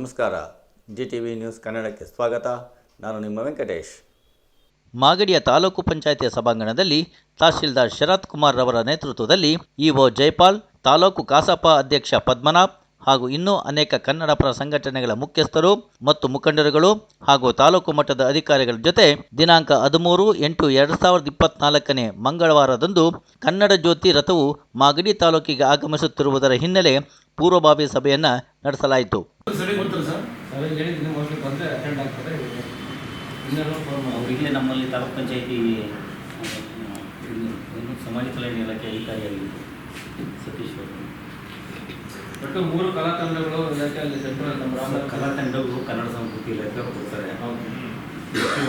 ನಮಸ್ಕಾರ. G T V news ಕನ್ನಡಕ್ಕೆ ಸ್ವಾಗತ. ನಾನು ನಿಮ್ಮ ವೆಂಕಟೇಶ್. ಮಾಗಡಿಯ ತಾಲೂಕು ಪಂಚಾಯತಿಯ ಸಭಾಂಗಣದಲ್ಲಿ ತಹಶೀಲ್ದಾರ್ ಶರತ್ ಕುಮಾರ್ ರವರ ನೇತೃತ್ವದಲ್ಲಿ ಇಒ ಜೈಪಾಲ್, ತಾಲೂಕು ಕಸಾಪ ಅಧ್ಯಕ್ಷ ಪದ್ಮನಾಭ್ ಹಾಗೂ ಇನ್ನೂ ಅನೇಕ ಕನ್ನಡಪರ ಸಂಘಟನೆಗಳ ಮುಖ್ಯಸ್ಥರು ಮತ್ತು ಮುಖಂಡರುಗಳು ಹಾಗೂ ತಾಲೂಕು ಮಟ್ಟದ ಅಧಿಕಾರಿಗಳ ಜೊತೆ ದಿನಾಂಕ ಹದಿಮೂರು ಎಂಟು ಎರಡು ಸಾವಿರದ ಇಪ್ಪತ್ನಾಲ್ಕನೇ ಮಂಗಳವಾರದಂದು ಕನ್ನಡ ಜ್ಯೋತಿ ರಥವು ಮಾಗಡಿ ತಾಲೂಕಿಗೆ ಆಗಮಿಸುತ್ತಿರುವುದರ ಹಿನ್ನೆಲೆ ಪೂರ್ವಭಾವಿ ಸಭೆಯನ್ನು ನಡೆಸಲಾಯಿತು. ಅದೇ ಹೇಳಿದ್ದೀನಿ ಮೋಸ್ಟ್ಲಿ ಬಂದರೆ ಅಟೆಂಡ್ ಆಗ್ತಾರೆ ಇನ್ನೂ ಫೋನ್ ಮಾಡಿ. ಅವರಿಗೆ ನಮ್ಮಲ್ಲಿ ತಾಲೂಕು ಪಂಚಾಯಿತಿ ಸಮಾಜ ಕಲ್ಯಾಣ ಇಲಾಖೆ ಅಧಿಕಾರಿಯಾಗಿದ್ದು ಸತೀಶ್ ಅವರು. ಒಟ್ಟು ಮೂರು ಕಲಾತಂಡಗಳು ಇಲಾಖೆ ಅಲ್ಲಿ ಸೆಂಟ್ರಲ್ ನಮ್ಮ ರಾಮ ಕಲಾ ತಂಡಗಳು ಕನ್ನಡ ಸಂಸ್ಕೃತಿ ಇಲಾಖೆ ಹೋಗ್ತಾರೆ ಕೊಡ್ತಾರೆ.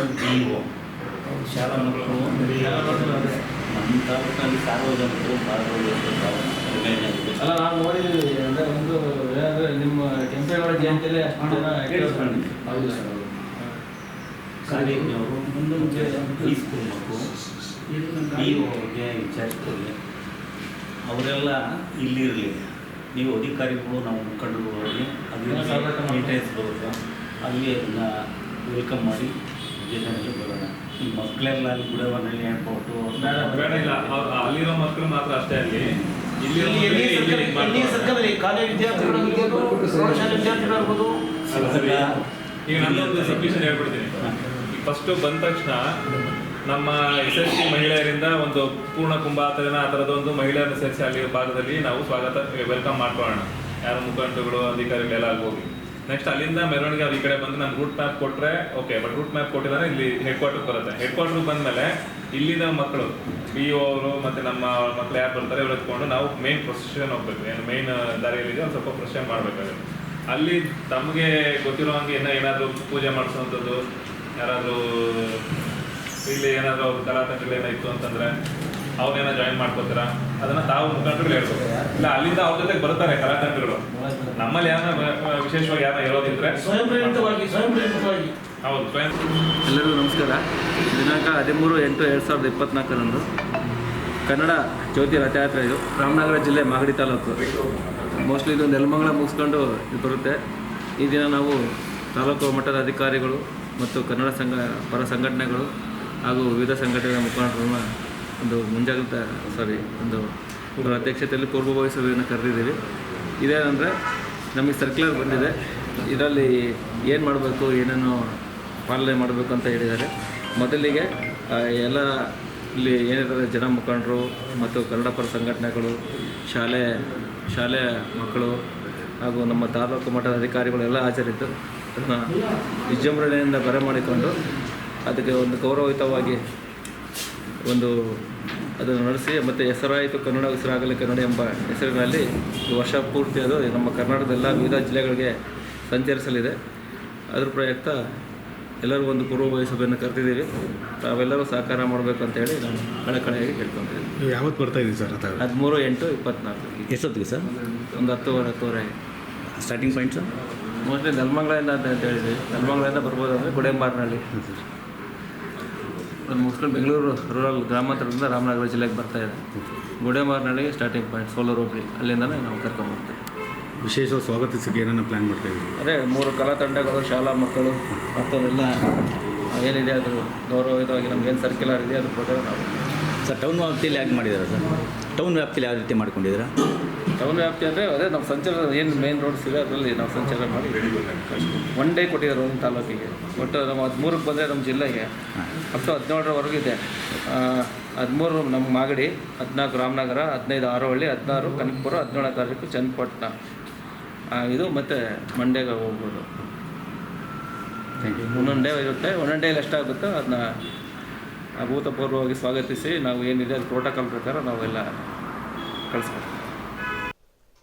ಒಂದು ಬಿ ಒ ಶಾಲಾ ಮಕ್ಕಳು. ನಮ್ಮ ತಾಲೂಕಿನಲ್ಲಿ ಸಾರ್ವಜನಿಕರು ಭಾಗವಹಿಸ್ತಾರೆ ಅಲ್ಲ ನಾವು ನೋಡಿದ್ದೀವಿ ಅಂದರೆ ಒಂದು ಏನಂದರೆ ನಿಮ್ಮ ಕೆಂಪೇಗೌಡ ಜಯಂತಿಯಲ್ಲಿ ಅಷ್ಟು ಜನ. ಹೌದು ಸರ್ ಹೌದು. ಕಾಲೇಜಿನವರು ಮುಂದೊಂದು ಹೈಸ್ಕೂಲ್ ಮಕ್ಕಳು ಬಿ ಒಗೆ ವಿಚಾರಿಸ್ತಾರೆ. ಅವರೆಲ್ಲ ಇಲ್ಲಿರಲಿ. ನೀವು ಅಧಿಕಾರಿಗಳು ನಾವು ಮುಖಂಡರು ಹೋಗಿ ಅಲ್ಲಿ ಬರುತ್ತೆ. ಅಲ್ಲಿ ಅದನ್ನ ವೆಲ್ಕಮ್ ಮಾಡಿ. ಬರೋಣ. ಈ ಮಕ್ಕಳೆಲ್ಲ ಅಲ್ಲಿ ಗುಡವನಲ್ಲಿ ಹೇಳ್ಕೊಟ್ಟು ಬೇಡ, ಬೇಡ ಇಲ್ಲ. ಅವ್ರು ಅಲ್ಲಿರೋ ಮಕ್ಕಳು ಮಾತ್ರ ಅಷ್ಟೇ ಅಲ್ಲಿ. ಇಲ್ಲಿ ಕಾಲೇಜ್ ವಿದ್ಯಾರ್ಥಿಗಳು ಇರ್ಬೋದು, ಪ್ರೌಢಶಾಲೆ ವಿದ್ಯಾರ್ಥಿಗಳು ಇರ್ಬೋದು. ಈಗ ನನ್ನೊಂದು ಸಬ್ಮಿಷನ್ ಹೇಳ್ಬಿಡ್ತೀನಿ. ಈಗ ಫಸ್ಟ್ ಬಂದ ತಕ್ಷಣ ನಮ್ಮ ಎಸ್ ಎಸ್ ಸಿ ಮಹಿಳೆಯರಿಂದ ಒಂದು ಪೂರ್ಣ ಕುಂಭ ಆ ಥರನ ಆ ಥರದ ಒಂದು ಮಹಿಳೆಯರನ್ನ ಸೇರಿಸಿ ಅಲ್ಲಿ ಭಾಗದಲ್ಲಿ ನಾವು ಸ್ವಾಗತ ವೆಲ್ಕಮ್ ಮಾಡ್ಕೊಳ್ಳೋಣ. ಯಾರು ಮುಖಂಡರುಗಳು ಅಧಿಕಾರಿಗಳೆಲ್ಲ ಅಲ್ಲಿ ಹೋಗಿ ನೆಕ್ಸ್ಟ್ ಅಲ್ಲಿಂದ ಮೆರವಣಿಗೆ ಅವ್ರು ಈ ಕಡೆ ಬಂದು ನಮ್ಗೆ ರೂಟ್ ಮ್ಯಾಪ್ ಕೊಟ್ಟರೆ ಓಕೆ ಬಟ್ ರೂಟ್ ಮ್ಯಾಪ್ ಕೊಟ್ಟಿದ್ದಾರೆ, ಇಲ್ಲಿ ಹೆಡ್ ಕ್ವಾರ್ಟರ್ ಬರುತ್ತೆ. ಹೆಡ್ ಕ್ವಾರ್ಟರ್ ಬಂದಮೇಲೆ ಇಲ್ಲಿನ ಮಕ್ಕಳು ಬಿ ಒ ಅವರು ಮತ್ತು ನಮ್ಮ ಮಕ್ಕಳು ಯಾರು ಬರ್ತಾರೆ ಇವ್ರು ಎತ್ಕೊಂಡು ನಾವು ಮೇನ್ ಪ್ರೊಸೆಷನ್ ಹೋಗ್ಬೇಕು. ಏನು ಮೇನ್ ದಾರಿಯಲ್ಲಿದೆ, ಒಂದು ಸ್ವಲ್ಪ ಪ್ರೊಸೆಷನ್ ಮಾಡಬೇಕಾಗುತ್ತೆ. ಅಲ್ಲಿ ತಮಗೆ ಗೊತ್ತಿರೋ ಹಂಗೆ ಏನೋ ಏನಾದರೂ ಪೂಜೆ ಮಾಡಿಸೋವಂಥದ್ದು ಯಾರಾದರೂ ಇಲ್ಲಿ ಏನಾದರೂ ಅವ್ರ ಕಲಾತಂಡಗಳು ಏನಾಯಿತು ಅಂತಂದರೆ ಅವ್ರನ್ನೇನೋ ಜಾಯಿನ್ ಮಾಡ್ಕೋತೀರಾ? ಅದನ್ನ ತಾವು ಮುಖಂಡರುಗಳು ಹೇಳ್ಬೇಕು. ಇಲ್ಲ ಅಲ್ಲಿಂದ ಅವ್ರ ಜೊತೆಗೆ ಬರ್ತಾರೆ ಕಲಾತಂಡಗಳು ನಮ್ಮಲ್ಲಿ ಯಾರ ವಿಶೇಷವಾಗಿ ಯಾರ ಇರೋದಿದ್ರೆ ಸ್ವಯಂ ಪ್ರೇರಿತವಾಗಿ ಸ್ವಯಂ ಪ್ರೇರಿತವಾಗಿ ಹೌದು ಸ್ವಯಂ ಎಲ್ಲರಿಗೂ ನಮಸ್ಕಾರ. ದಿನಾಂಕ ಹದಿಮೂರು ಎಂಟು ಎರಡು ಸಾವಿರದ ಇಪ್ಪತ್ನಾಲ್ಕರಂದು ಕನ್ನಡ ಜ್ಯೋತಿ ರಥಯಾತ್ರೆ ಇದು. ರಾಮನಗರ ಜಿಲ್ಲೆ ಮಾಗಡಿ ತಾಲೂಕು. ಮೋಸ್ಟ್ಲಿ ಇದು ನೆಲಮಂಗಲ ಮುಗಿಸ್ಕೊಂಡು ಇದು ಬರುತ್ತೆ. ಈ ದಿನ ನಾವು ತಾಲೂಕು ಮಟ್ಟದ ಅಧಿಕಾರಿಗಳು ಮತ್ತು ಕನ್ನಡ ಸಂಘ ಪರ ಸಂಘಟನೆಗಳು ಹಾಗೂ ವಿವಿಧ ಸಂಘಟನೆಗಳ ಮುಖಂಡರನ್ನ ಒಂದು ಮುಂಜಾಗ್ರತಾ ಸಾರಿ ಒಂದು ಅಧ್ಯಕ್ಷತೆಯಲ್ಲಿ ಪೂರ್ವಭಾವಿ ಸಭೆಯನ್ನು ಕರೆದಿದ್ದೀವಿ. ಇದೇನೆಂದರೆ ನಮಗೆ ಸರ್ಕ್ಯುಲರ್ ಬಂದಿದೆ. ಇದರಲ್ಲಿ ಏನು ಮಾಡಬೇಕು, ಏನೇನು ಪಾಲನೆ ಮಾಡಬೇಕು ಅಂತ ಹೇಳಿದ್ದಾರೆ. ಮೊದಲಿಗೆ ಎಲ್ಲ ಇಲ್ಲಿ ಏನಿದ್ದಾರೆ, ಜನ ಮುಖಂಡರು ಮತ್ತು ಕನ್ನಡ ಪರ ಸಂಘಟನೆಗಳು, ಶಾಲೆ ಶಾಲೆಯ ಮಕ್ಕಳು ಹಾಗೂ ನಮ್ಮ ತಾಲೂಕು ಮಟ್ಟದ ಅಧಿಕಾರಿಗಳು ಎಲ್ಲ ಹಾಜರಿದ್ದು. ಅದನ್ನು ವಿಜೃಂಭಣೆಯಿಂದ ಬರಮಾಡಿಕೊಂಡು ಅದಕ್ಕೆ ಒಂದು ಗೌರವಯುತವಾಗಿ ಒಂದು ಅದನ್ನು ನಡೆಸಿ ಮತ್ತು ಹೆಸರಾಯಿತು ಕನ್ನಡ ಉಸಿರಾಗಲಿ ಕನ್ನಡ ಎಂಬ ಹೆಸರಿನಲ್ಲಿ ಈ ವರ್ಷ ಪೂರ್ತಿ ಅದು ನಮ್ಮ ಕರ್ನಾಟಕದ ಎಲ್ಲ ವಿವಿಧ ಜಿಲ್ಲೆಗಳಿಗೆ ಸಂಚರಿಸಲಿದೆ. ಅದ್ರ ಪ್ರಯುಕ್ತ ಎಲ್ಲರೂ ಒಂದು ಪೂರ್ವಭಾವಿ ಸಭೆಯನ್ನು ಕರೆದಿದ್ದೀವಿ. ತಾವೆಲ್ಲರೂ ಸಹಕಾರ ಮಾಡಬೇಕು ಅಂತ ಹೇಳಿ ನಾನು ಕಳಕಳಿಯಾಗಿ ಕೇಳ್ಕೊತಿದ್ದೀನಿ. ನೀವು ಯಾವತ್ತು ಬರ್ತಾ ಇದ್ದೀವಿ ಸರ್ ಅಥವಾ ಹದಿಮೂರು ಎಂಟು ಇಪ್ಪತ್ನಾಲ್ಕು. ಎಷ್ಟೊತ್ತಿಗೆ ಸರ್? ಒಂದು ಹತ್ತುವರೆ ಹತ್ತುವರೆ. Starting point sir? ಮೋಸ್ಟ್ಲಿ ನೆಲಮಂಗಲದಿಂದ ಅಂತ ಅಂತ ಹೇಳಿದ್ವಿ. ನೆಲಮಂಗಲದಿಂದ ಬರ್ಬೋದು ಅಂದರೆ ಗುಡೇಂಬಾರ್ನಹಳ್ಳಿ ಮುಗಿಸ್ಕೊಂಡು ಬೆಂಗಳೂರು ರೂರಲ್ ಗ್ರಾಮಾಂತರದಿಂದ ರಾಮನಗರ ಜಿಲ್ಲೆಗೆ ಬರ್ತಾ ಇದೆ. ಗುಡೇಂಬಾರ್ನಹಳ್ಳಿಗೆ ಸ್ಟಾರ್ಟಿಂಗ್ ಪಾಯಿಂಟ್ ಸೋಲರ್ ಹೋಗ್ಲಿ ಅಲ್ಲಿಂದಲೇ ನಾವು ಕರ್ಕೊಂಡ್ಬರ್ತೀವಿ ವಿಶೇಷ ಸ್ವಾಗತಿಸಕ್ಕೆ ಏನನ್ನ ಪ್ಲ್ಯಾನ್ ಮಾಡ್ತಾ ಇದ್ದೀವಿ ಅದೇ ಮೂರು ಕಲಾ ತಂಡಗಳು ಶಾಲಾ ಮಕ್ಕಳು ಮತ್ತದೆಲ್ಲ ಏನಿದೆ ಅದು ಗೌರವಯುತವಾಗಿ ನಮಗೇನು ಸರ್ಕ್ಯುಲರ್ ಇದೆ ಅದ್ರ ಪ್ರಕಾರ ನಾವು ಸರ್ ಟೌನ್ ವ್ಯಾಪ್ತಿಯಲ್ಲಿ ಯಾಕೆ ಮಾಡಿದ್ದಾರೆ ಸರ್? ಟೌನ್ ವ್ಯಾಪ್ತಿಯಲ್ಲಿ ಯಾವ ರೀತಿ ಮಾಡ್ಕೊಂಡಿದ್ದೀರಾ? ಟೌನ್ ವ್ಯಾಪ್ತಿ ಅಂದರೆ ಅದೇ ನಮ್ಮ ಸಂಚಾರ ಏನು ಮೇನ್ ರೋಡ್ಸ್ ಇದೆ, ಅದರಲ್ಲಿ ನಾವು ಸಂಚಾರ ಮಾಡಿ ಒನ್ ಡೇ ಕೊಟ್ಟಿದ್ದಾರೆ ಒಂದು ತಾಲೂಕಿಗೆ. ಒಟ್ಟು ನಮ್ಮ ಹದಿಮೂರಕ್ಕೆ ಬಂದರೆ ನಮ್ಮ ಜಿಲ್ಲೆಗೆ. ಅಪ್ ಟು ಹದಿನೇಳರವರೆಗೂ ಇದೆ. ಹದಿಮೂರು ನಮ್ಮ ಮಾಗಡಿ, ಹದಿನಾಲ್ಕು ರಾಮನಗರ, ಹದಿನೈದು ಆರೋಹಳ್ಳಿ ಹದಿನಾರು ಕನಕಪುರ, ಹದಿನೇಳನೇ ತಾರೀಕು ಚನ್ನಪಟ್ಟಣ. ಇದು ಮತ್ತು ಮಂಡ್ಯಗೆ ಹೋಗ್ಬೋದು. ಒಂದೊಂದು ಡೇ ಇರುತ್ತೆ, ಒಂದೊಂದು ಡೇಲಿ ಎಷ್ಟಾಗುತ್ತೋ ಅದನ್ನ ಅಭೂತಪೂರ್ವವಾಗಿ ಸ್ವಾಗತಿಸಿ, ನಾವು ಏನಿದೆ, ಅದು ಪ್ರೋಟೋಕಾಲ್ ಪ್ರಕಾರ ನಾವೆಲ್ಲ ಕಳಿಸ್ಕೊಡ್ತೀವಿ.